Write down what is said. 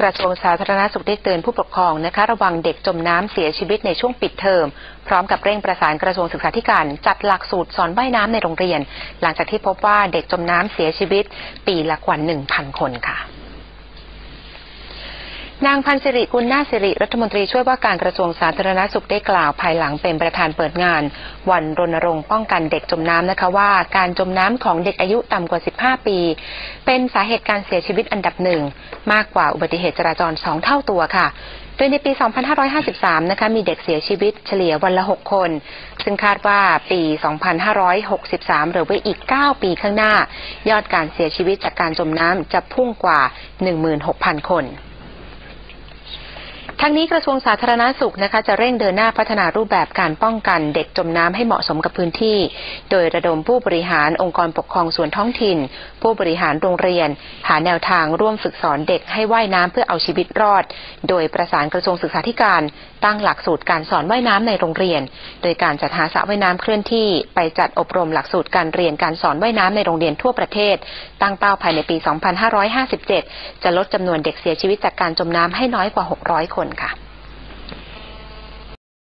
กระทรวงสาธารณสุขได้เตือนผู้ปกครองนะคะ ระวังเด็กจมน้ำเสียชีวิตในช่วงปิดเทอม พร้อมกับเร่งประสานกระทรวงศึกษาธิการ จัดหลักสูตรสอนว่ายน้ำในโรงเรียน หลังจากที่พบว่าเด็กจมน้ำเสียชีวิต ปีละกว่า1,000 คนค่ะ นางพันศิริกุลนาสิริรัฐมนตรีช่วยว่าการกระทรวงสาธารณสุขได้กล่าวภายหลังเป็นประธานเปิดงาน วันรณรงค์ป้องกันเด็กจมน้ำนะคะว่า การจมน้ำของเด็กอายุต่ำกว่า 15 ปี เป็นสาเหตุการเสียชีวิตอันดับหนึ่ง มากกว่าอุบัติเหตุจราจร 2 เท่าตัวค่ะ โดยในปี 2553 นะคะมีเด็กเสียชีวิตเฉลี่ยวันละ 6 คน ซึ่งคาดว่าปี 2563 หรือว่าอีก 9 ปีข้างหน้า ยอดการเสียชีวิตจากการจมน้ำจะพุ่งกว่า 16,000 คน ทั้งนี้กระทรวงสาธารณาสุขนะคะจะเร่งเดินหน้าพัฒนารูปแบบการป้องกันเด็กจมน้ำให้เหมาะสมกับพื้นที่ โดยระดมผู้บริหารองค์กรปกครองส่วนท้องถิ่น ผู้บริหารโรงเรียน หาแนวทางร่วมฝึกสอนเด็กให้ว่ายน้ำเพื่อเอาชีวิตรอด โดยประสานกระทรวงศึกษาธิการ ตั้งหลักสูตรการสอนว่ายน้ำในโรงเรียน โดยการจัดหาสระว่ายน้ำเคลื่อนที่ ไปจัดอบรมหลักสูตรการเรียนการสอนว่ายน้ำในโรงเรียนทั่วประเทศ ตั้งเป้าภายในปี 2557 จะลดจำนวนเด็กเสียชีวิตจากการจมน้ำให้น้อยกว่า 600 คนค่ะ